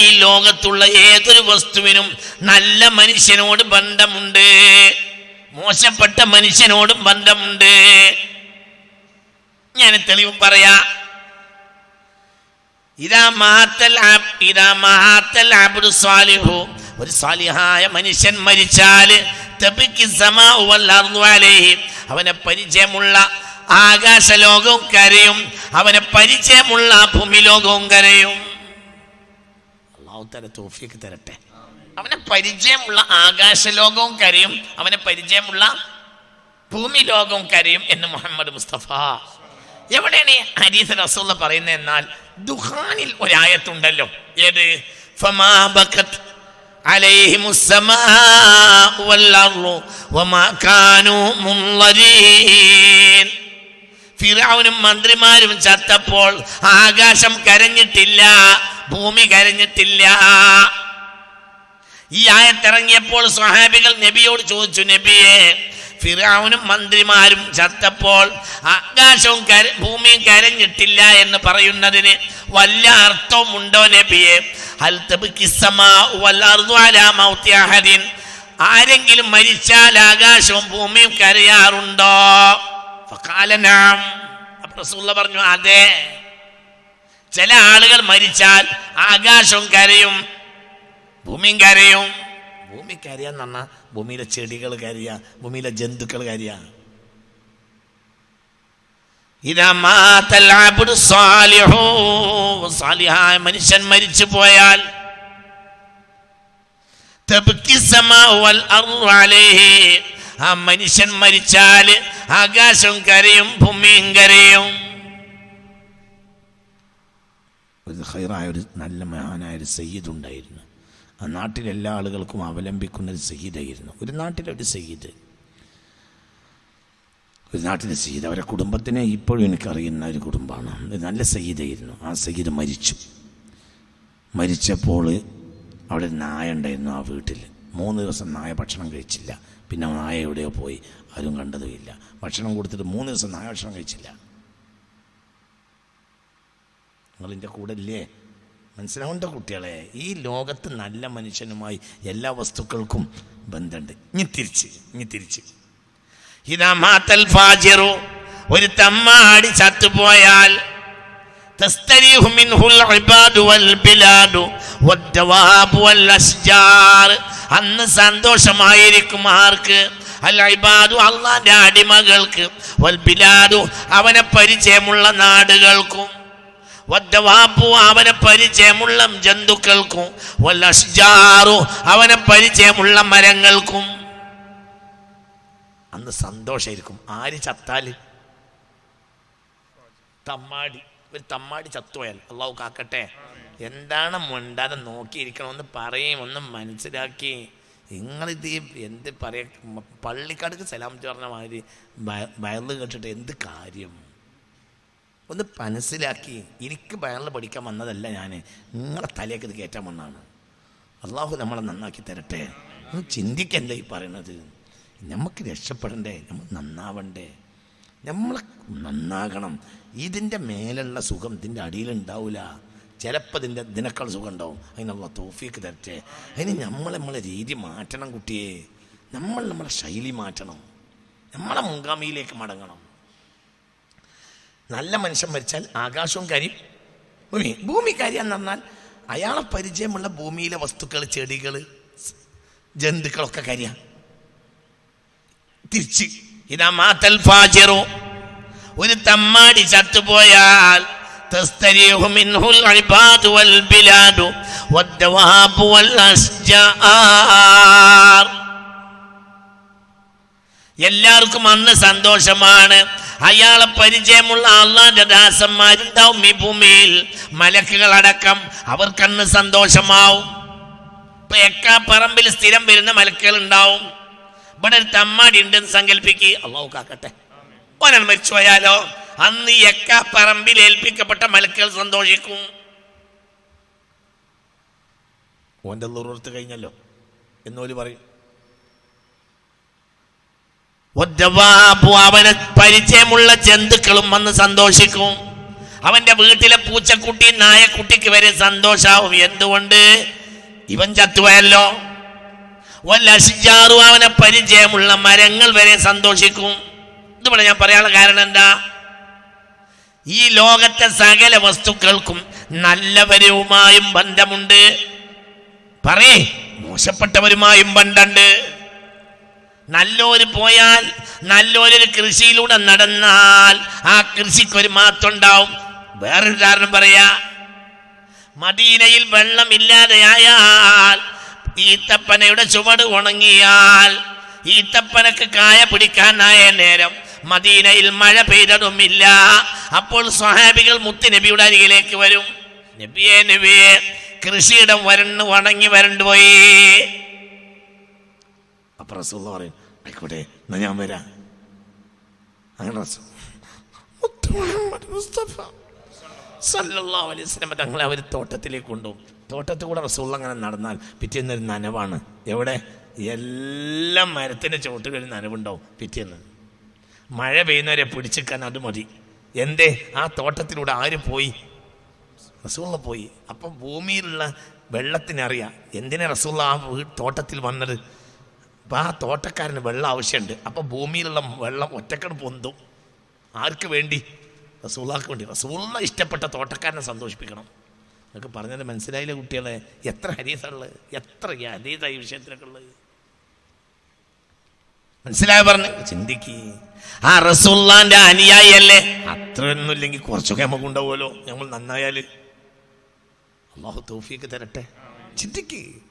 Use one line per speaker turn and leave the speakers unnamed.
ഈ ലോകത്തുള്ള ഏതൊരു വസ്തുവിനും നല്ല മനുഷ്യനോട് ബന്ധമുണ്ട്. മോശപ്പെട്ട മനുഷ്യനോടും ബന്ധമുണ്ട്. ഞാൻ തെളിവ് പറയാ. ഇതാ മഹാത്തൽ ഇതാ മഹാത്തൽ അബ്ദു സ്വാലിഹു ഒരു സ്വാലിഹായ മനുഷ്യൻ മരിച്ചാൽ അവനെ പരിചയമുള്ള ആകാശലോകവും കരയും. അവനെ പരിചയമുള്ള ഭൂമി ലോകവും കരയും. മൗത്തര തോഫിയൊക്കെ തരട്ടെ. അവനെ പരിചയമുള്ള ആകാശലോകവും കരയും അവനെ പരിചയമുള്ള ഭൂമി ലോകവും കരയും എന്ന് മുഹമ്മദ് മുസ്തഫ. എവിടെയാണ് ഈ ഹരീസ് റസൂള്ള പറയുന്നത് എന്നാൽ ദുഹാനിൽ ഒരായത്തുണ്ടല്ലോ. ഏത്? ഫിറാവുനും മന്ത്രിമാരും ചത്തപ്പോൾ ആകാശം കരഞ്ഞിട്ടില്ല. ഭൂമി കരഞ്ഞിട്ടില്ല. ഈ ആയത്തിറങ്ങിയപ്പോൾ സ്വഹാബികൾ നബിയോട് ചോദിച്ചു നബിയെ ഫിറൗനും മന്ത്രിമാരും ചത്തപ്പോൾ ആകാശവും കര ഭൂമിയും കരഞ്ഞിട്ടില്ല എന്ന് പറയുന്നതിന് വല്ല നബിയെ? അലാ മൗതി അഹദിൻ. ആരെങ്കിലും മരിച്ചാൽ ആകാശവും ഭൂമിയും കരയാറുണ്ടോ? പറഞ്ഞു അതെ. ചില ആളുകൾ മരിച്ചാൽ ആകാശവും കരയും ഭൂമിയും കരയും. ഭൂമി കരയാന്ന് പറഞ്ഞാൽ ഭൂമിയിലെ ചെടികൾ കരയ ഭൂമിയിലെ ജന്തുക്കൾ കരയ. മനുഷ്യൻ മരിച്ചു പോയാൽ ആ മനുഷ്യൻ മരിച്ചാൽ ആകാശവും കരയും ഭൂമിയും കരയും. നല്ല മഹാനായ ഒരു സയ്യിദ് ഉണ്ടായിരുന്നു ആ നാട്ടിലെല്ലാ ആളുകൾക്കും അവലംബിക്കുന്ന ഒരു സയ്യിദായിരുന്നു. ഒരു നാട്ടിലെ ഒരു സയ്യിദ്. ഒരു നാട്ടിലെ സയ്യിദ്. അവരെ കുടുംബത്തിനെ ഇപ്പോഴും എനിക്കറിയുന്ന ഒരു കുടുംബമാണ്. ഒരു നല്ല സയ്യിദായിരുന്നു. ആ സയ്യിദ് മരിച്ചു. മരിച്ചപ്പോൾ അവിടെ നായ ഉണ്ടായിരുന്നു ആ വീട്ടിൽ. മൂന്ന് ദിവസം നായ ഭക്ഷണം കഴിച്ചില്ല. പിന്നെ നായ എവിടെയോ പോയി. ആരും കണ്ടതുമില്ല ഭക്ഷണം കൊടുത്തിട്ട് മൂന്ന് ദിവസം നായ ഭക്ഷണം കഴിച്ചില്ല. നിങ്ങളിന്റെ കൂടെ ഇല്ലേ? മനസ്സിലാവേണ്ട കുട്ടികളെ ഈ ലോകത്ത് നല്ല മനുഷ്യനുമായി എല്ലാ വസ്തുക്കൾക്കും ബന്ധമുണ്ട് ഇനി തിരിച്ച് ഇനി തിരിച്ച് ഇതാ മാത്തൽ ഫാജിറു ഒരു തമ്മാടി ചത്തുപോയാൽ تستريح منه العباد والبلاد والدواب والأشجار അന്ന് സന്തോഷമായിരിക്കും ആർക്ക് അൽ ഇബാദു അള്ളാന്റെ അടിമകൾക്ക് വൽ ബിലാദു അവനെ പരിചയമുള്ള നാടുകൾക്കും വദ്ദവാപ്പു അവനെ പരിചയമുള്ള ജന്തുക്കൾക്കും അവനെ പരിചയമുള്ള മരങ്ങൾക്കും. അന്ന് സന്തോഷമായിരിക്കും ആര് ചത്താൽ? തമ്മാടി. ഒരു തമ്മാടി ചത്തുപോയാൽ. അള്ളാഹു കാക്കട്ടെ. എന്താണ് മുണ്ടാതെ നോക്കിയിരിക്കണമെന്ന് പറയും. ഒന്ന് മനസ്സിലാക്കി. നിങ്ങളിത് എന്ത് പറയാ? സലാമത്ത് സലാം പറഞ്ഞ മാതിരി ബയ- വയറിൽ കേട്ടിട്ട് എന്ത് കാര്യം? ഒന്ന് മനസ്സിലാക്കി. എനിക്ക് ബയറിൽ പഠിക്കാൻ വന്നതല്ല ഞാൻ നിങ്ങളെ തലയൊക്കെ ഇത് കയറ്റാൻ വന്നാണ്. അള്ളാഹു നമ്മളെ നന്നാക്കി തരട്ടെ. ഒന്ന് ചിന്തിക്കല്ലേ ഈ പറയണത്. നമുക്ക് രക്ഷപ്പെടണ്ടേ? നമ്മൾ നന്നാവണ്ടേ? നമ്മൾ നന്നാകണം. ഇതിന്റെ മേലുള്ള സുഖം ഇതിന്റെ അടിയിലുണ്ടാവില്ല ചിലപ്പോൾ ഇതിന്റെ ഇതിനേക്കാൾ സുഖം ഉണ്ടാവും അതിനുള്ള തോഫിക്ക് തരട്ടെ. അതിന് നമ്മൾ നമ്മളെ രീതി മാറ്റണം കുട്ടിയെ. നമ്മൾ നമ്മളെ ശൈലി മാറ്റണം. നമ്മളെ മുൻഗാമിയിലേക്ക് മടങ്ങണം. നല്ല മനുഷ്യൻ മരിച്ചാൽ ആകാശവും കാര്യം ഭൂമി ഭൂമി കാര്യം എന്ന് പറഞ്ഞാൽ അയാളെ പരിചയമുള്ള ഭൂമിയിലെ വസ്തുക്കൾ ചെടികൾ ജന്തുക്കളൊക്കെ കരിയാ തിരിച്ച് ഇതാ മാത്തൽ ഫാജിറു ഒരു തമ്മാടി ചത്തുപോയാൽ تستريح منه العباد والبلاد والدواب والأشجار എല്ലാവർക്കും അന്ന് സന്തോഷമാണ്. അയാളെ പരിചയമുള്ള അള്ളാന്റെ ദാസന്മാരുണ്ടാവും ഈ ഭൂമിയിൽ മലക്കുകളടക്കം അവർക്കന്ന് സന്തോഷമാവും. ഇപ്പൊ എക്കാ പറമ്പിൽ സ്ഥിരം വരുന്ന മലക്കുകൾ ഉണ്ടാവും ഇവിടെ ഒരു തമ്മാടി ഉണ്ടെന്ന് സങ്കല്പിക്ക്. അള്ളാഹു കാക്കട്ടെ. ഓനാണ് മരിച്ചു പോയാലോ? അന്ന് എക്കാ പറമ്പിൽ ഏൽപ്പിക്കപ്പെട്ട മലക്കുകൾ സന്തോഷിക്കും. ഓന്റെ ലുറത്ത് കഴിഞ്ഞല്ലോ. എന്നോൽ പറയും അവനെ പരിചയമുള്ള ജന്തുക്കളും വന്ന് സന്തോഷിക്കും. അവന്റെ വീട്ടിലെ പൂച്ചക്കുട്ടി നായക്കുട്ടിക്ക് വരെ സന്തോഷാവും. എന്തുകൊണ്ട്? ഇവൻ ചത്തുപോയല്ലോ. വല്ലഷിജാറു അവനെ പരിചയമുള്ള മരങ്ങൾ വരെ സന്തോഷിക്കും. ഇതുപോലെ ഞാൻ പറയാനുള്ള കാരണം എന്താ? ഈ ലോകത്തെ സകല വസ്തുക്കൾക്കും നല്ലവരുമായും ബന്ധമുണ്ട്. പറയേ മോശപ്പെട്ടവരുമായും ബന്ധമുണ്ട്. നല്ലൊരു പോയാൽ നല്ലൊരു കൃഷിയിലൂടെ നടന്നാൽ ആ കൃഷിക്ക് ഒരു മാറ്റം ഉണ്ടാവും വേറൊരു കാരണം പറയാ മദീനയിൽ വെള്ളമില്ലാതെയായാൽ ഈത്തപ്പനയുടെ ചുവട് ഉണങ്ങിയാൽ ഈത്തപ്പനക്ക് കായ പിടിക്കാനായ നേരം മദീനയിൽ മഴ പെയ്തതുമില്ല. അപ്പോൾ സ്വഹാബികൾ മുത്ത് നബിയുടെ അരികിലേക്ക് വരും. നബിയെ നബിയെ കൃഷിയിടം വരണ്ട് ഉണങ്ങി വരണ്ടുപോയി അപ്പൊ റസൂള്ള പറയും ആയിക്കോട്ടെ എന്നാ ഞാൻ വരാം. അങ്ങനെ തങ്ങളെ അവർ തോട്ടത്തിലേക്ക് കൊണ്ടുപോകും. തോട്ടത്തിൽ കൂടെ റസൂള്ള അങ്ങനെ നടന്നാൽ പിറ്റേന്ന് ഒരു നനവാണ്. എവിടെ? എല്ലാ മരത്തിന്റെ ചുവട്ടിൽ ഒരു നനവുണ്ടാവും പിറ്റേന്ന്. മഴ പെയ്യുന്നവരെ പിടിച്ചിക്കാൻ അത് മതി. എന്തേ? ആ തോട്ടത്തിലൂടെ ആര് പോയി? റസൂള്ള പോയി. അപ്പം ഭൂമിയിലുള്ള വെള്ളത്തിനറിയാം. എന്തിനാ റസൂള്ള ആ തോട്ടത്തിൽ വന്നത്? അപ്പം ആ തോട്ടക്കാരന് വെള്ളം ആവശ്യമുണ്ട്. അപ്പം ഭൂമിയിലുള്ള വെള്ളം ഒറ്റക്കട് പൊന്തും. ആർക്ക് വേണ്ടി? റസൂള്ളാക്ക് വേണ്ടി. റസൂള്ള ഇഷ്ടപ്പെട്ട തോട്ടക്കാരനെ സന്തോഷിപ്പിക്കണം. എന്നൊക്കെ പറഞ്ഞത് മനസ്സിലായില്ല കുട്ടികളെ? എത്ര ഹരീസുള്ളത് എത്ര ഹരീത ഈ വിഷയത്തിലൊക്കെ ഉള്ളത്? മനസ്സിലായ പറഞ്ഞു? ചിന്തിക്ക്. ആ റസൂള്ളാന്റെ അനുയായി അല്ലേ അത്രയൊന്നും ഇല്ലെങ്കിൽ കുറച്ചൊക്കെ നമുക്ക് ഉണ്ടാവുമല്ലോ. ഞങ്ങൾ നന്നായാൽ അള്ളാഹു തോഫിയൊക്കെ തരട്ടെ. ചിന്തിക്ക്.